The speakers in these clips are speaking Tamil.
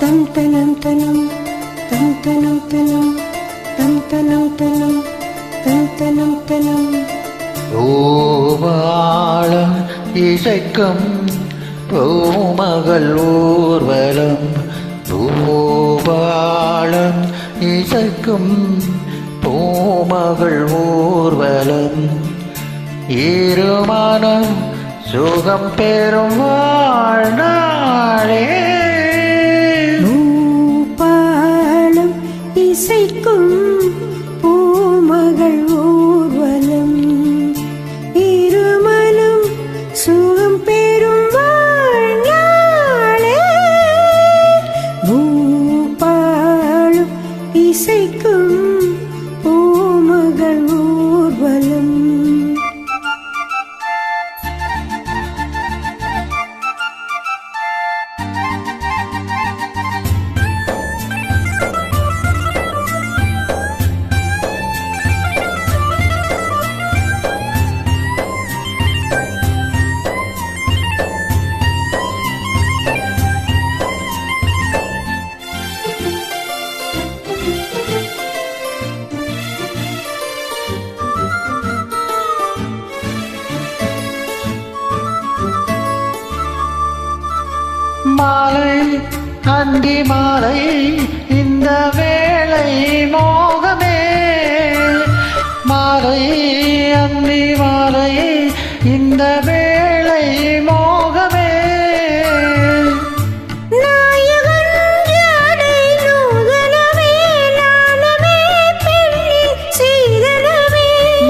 தனம் தனம் தனம் தம் தனம் தனம் தம் தனம் தனம் தம் தனம் தனம். பூவாளம் இசைக்கும் பூமகள் ஊர்வலம். பூவாளம் இசைக்கும் பூமகள் ஊர்வலம். இருமனம் சுகம் பெறும் வாழ்நாளே. இசைக்கும் மாலை அந்தி மாலை இந்த வேளை மோகமே. மாலை அந்தி மாலை இந்த வேளை மோகமே.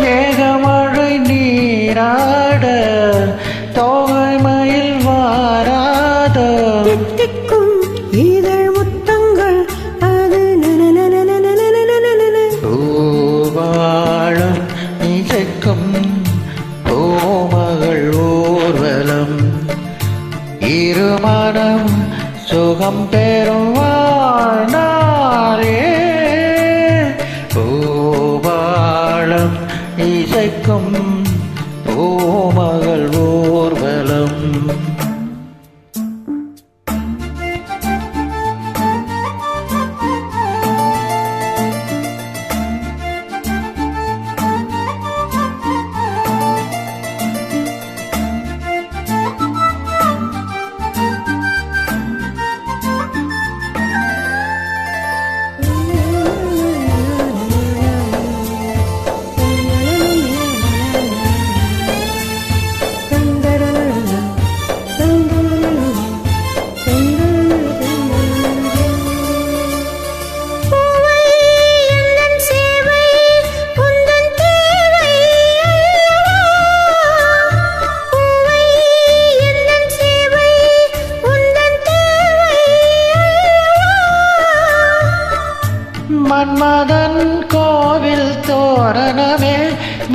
மேகமழை நீராட தோகை இருமனம் சுகம் பெறும் வாழ்நாளே.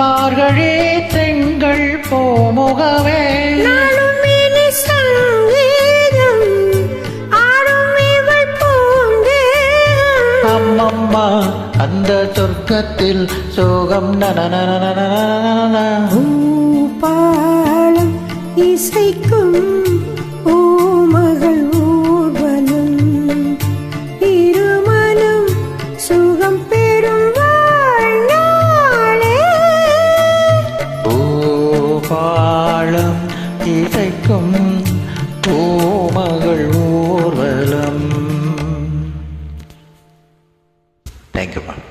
மார்கழி திங்கள் பூந்தேகம். அம்மம்மா அந்த சொர்க்கத்தில் சோகம் நனநனநனநனநன. பூபாலம் இசைக்கும் பாழம் இசைக்கும் பூமகள் ஊர்வலம். Thank you ma'am